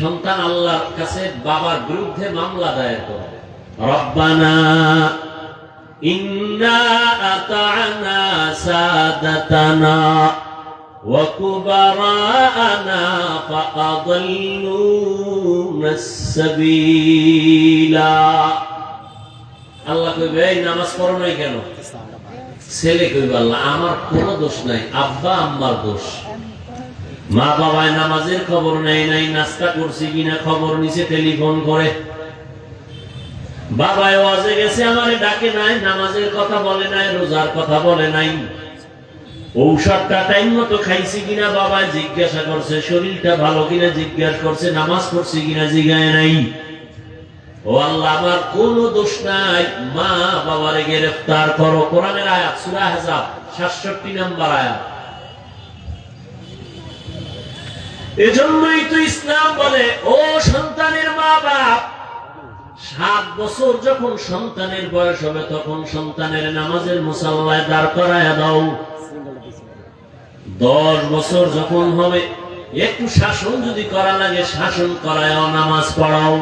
সন্তান আল্লাহর কাছে বাবার বিরুদ্ধে মামলা দায়ের করে রব্বানা ইন্না আতা'না সাদাতানা وكبراءنا فأضلونا السبيلا আল্লাহ কইবে এই নামাজ পড়ো নাই কেন ছেলে কইবে আল্লাহ আমার কোনো দোষ নাই আব্বা আম্মার দোষ মা বাবায় নামাজের খবর নেই নাই, নাস্তা করছি কিনা খবর নিছে টেলিফোন করে। বাবায় ওয়াজে গেছে, আমারে ডাকে নাই, নামাজের কথা বলে নাই, রোজার কথা বলে নাই। ঔষধটা টাইম মতো খাইছি কিনা বাবা জিজ্ঞাসা করছে, শরীরটা ভালো কিনা জিজ্ঞাসা করছে, নামাজ পড়ছি কিনা জিগায় নাই। ও আল্লাহ, আমার কোন দোষ নাই। মা বাবারে গ্রেফতার করো, কোরআনের আয়াত, সূরা 67 নম্বর আয়াত। এজন্যই তো ইসলাম বলে, ও সন্তানের মা বাপ সাত বছর যখন সন্তানের বয়স হবে, তখন সন্তানের নামাজের মুসাল্লায় দাঁড় করায় দাও। দশ বছর যখন হবে, একটু শাসন যদি করা লাগে, শাসন করায় নামাজ পড়াও।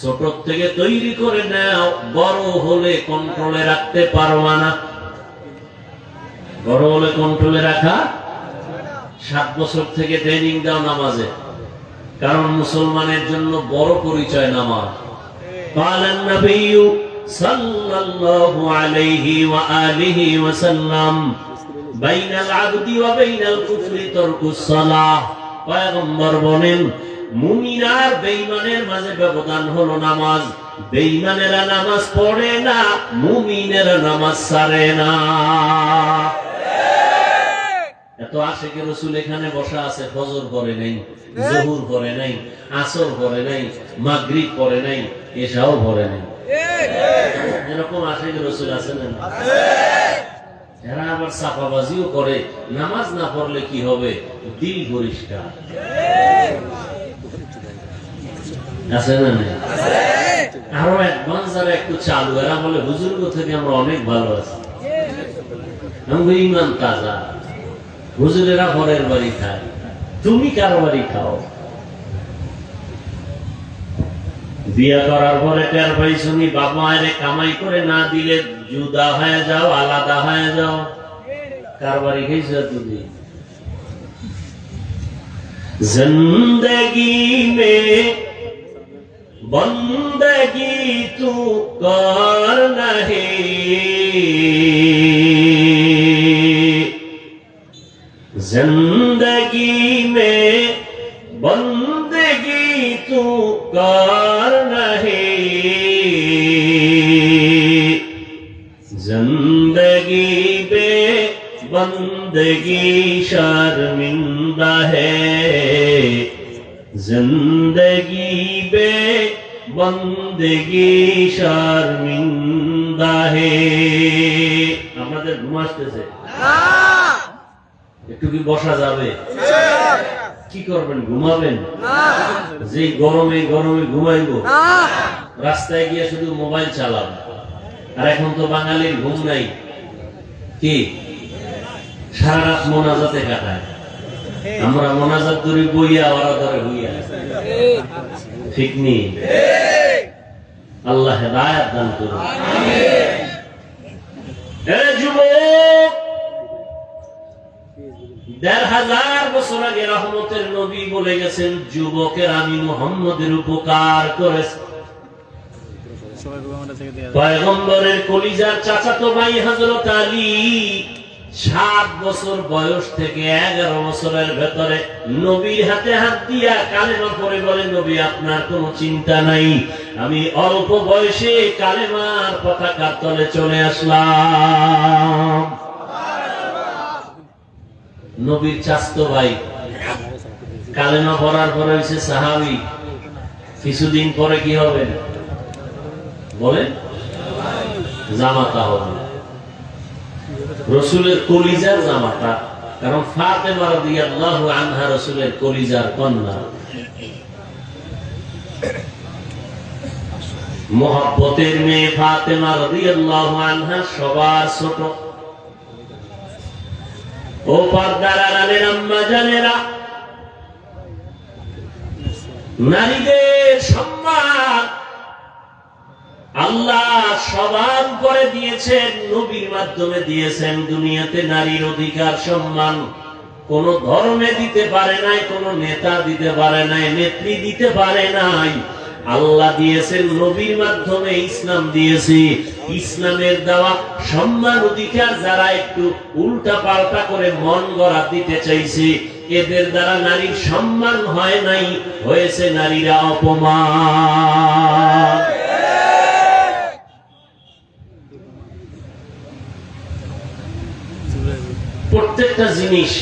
ছোট থেকে তৈরি করে নাও, বড় হলে কন্ট্রোলে রাখতে পারবা না। বড় হলে কন্ট্রোলে রাখা সাত বছর থেকে ট্রেনিং দাও নামাজে কারণ মুসলমানের জন্য বড় পরিচয় নামাজ قال النبي صلى الله عليه وآله وسلم بين العبد وبين الكفر ترك الصلاة পয়গম্বর বলেন মুমিন আর বেঈমানের মাঝে ব্যবধান হলো নামাজ বেঈমানেরা নামাজ পড়ে না মুমিনেরা নামাজ সারে না এত আশেকে রসুল এখানে বসা আছে? ফজর করে নাই জহুর করে নাই আসর করে নাই মাগরিব করে নাই এসাও করে নাই। এরকম আশেকে রসুল আছে না এরা আবার সাফাবাজিও করে নামাজ না পড়লে কি হবে? দিল পরিষ্কার। আছে না আরও অ্যাডভান্স একটু চালু এরা বলে বুজুর্গ থেকে আমরা অনেক ভালো আছি। ইমান তাজা। হুজুরেরা বরের বাড়ি খায়। তুমি কারও বাড়ি খাও? বিয়ে করার পরে পেয়ার ভাই শুনি, বাবা মায়ের কামাই করে না দিলে জুদা হয়ে যাও, আলাদা হয়ে যাও। কার বাড়ি খেয়েছ তুমি? জিন্দগি মে বন্দগি তু কর নহি। जिंदगी में बंदगी तू कर नहीं जिंदगी बे बंदगी शर्मिंदा है जिंदगी बे बंदगी शर्मिंदा है আমাদের ঘুম আসতেছে একটু কি বসা যাবে? কি করবেন ঘুমাবেন? যে গরমে গরমে ঘুমাইবো। রাস্তায় গিয়ে শুধু মোবাইল চালাব আর এখন তো বাঙালির ঘুম নাই। কি? সারা রাত মোনাজাতে কাটায়। আমরা মোনাজাত ধরে বইয়া ওরা ধরে হইয়া। ঠিক নেই আল্লাহ হেদায়াত দান করুন। দেড় হাজার বছর আগে রহমতের নবী বলে গেছেন, যুবকের আমি মোহাম্মদের উপকার বয়স থেকে এগারো বছরের ভেতরে নবীর হাতে হাত দিয়া কালেমা পরে বলে, নবী, আপনার কোনো চিন্তা নাই। আমি অল্প বয়সে কালেমার পতাকার তলে চলে আসলাম। নবীর চাস্ত ভাই। কালেমা পড়ার পরে হয়েছে সাহাবি। কিছুদিন পরে কি হবে? বলে জামাতা হবে। রসুলের কলিজার জামাতা। কারণ রাদিয়াল্লাহু আনহা রসুলের কলিজার কন্যা। মোহাব্বতের মেয়ে রাদিয়াল্লাহু আনহা সবার ছোট। ও আল্লাহ সবার করে দিয়েছেন, নবীর মাধ্যমে দিয়েছেন। দুনিয়াতে নারীর অধিকার, সম্মান কোন ধর্মে দিতে পারে নাই, কোন নেতা দিতে পারে নাই, নেত্রী দিতে পারে নাই। আল্লাহ দিয়েছেন, নবীর মাধ্যমে ইসলাম দিয়েছি। ইসলামের দেওয়া সম্মান অধিকার যারা একটু উল্টা পাল্টা করে মন গড়া দিতে চাইছে, এদের দ্বারা নারীর সম্মান হয় নাই, হয়েছে নারীরা অপমান। প্রত্যেকটা জিনিস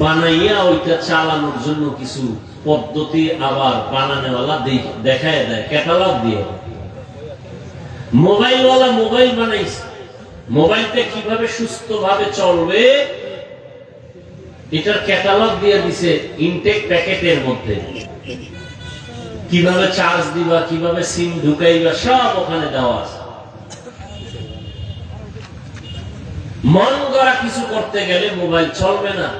বানাইয়া ওইটা চালানোর জন্য কিছু পদ্ধতি আবার বানানোওয়ালা দেখ- দেখায় দেয় ক্যাটালগ দিয়ে মোবাইলওয়ালা মোবাইল বানাইছে। মোবাইলটা কীভাবে সুস্থভাবে চলবে, এটার ক্যাটালগ দিয়ে দিছে ইনটেক প্যাকেটের মধ্যে। কীভাবে চার্জ দিবা, কীভাবে সিম ঢুকাইবা, সব ওখানে দেওয়া আছে। মন গড়া কিছু করতে গেলে মোবাইল চলবে না,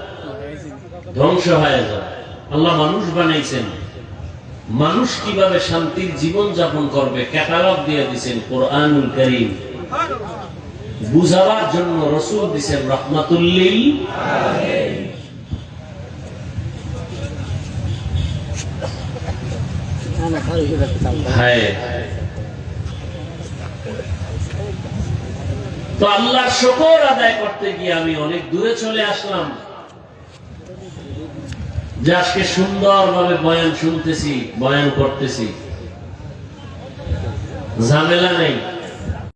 ধ্বংস হয়ে যাবে। আল্লাহ মানুষ বানাইছেন। মানুষ কীভাবে শান্তির জীবন যাপন করবে ক্যাটালগ দিয়ে দিছেন কোরআনুল করিম। বুঝাবার জন্য রসুল দিছেন রহমাতুল্লিল তো আল্লাহর শকর আদায় করতে গিয়ে আমি অনেক দূরে চলে আসলাম। যে আজকে সুন্দরভাবে বয়ান শুনতেছি বয়ান করতেছি। ঝামেলা নেই।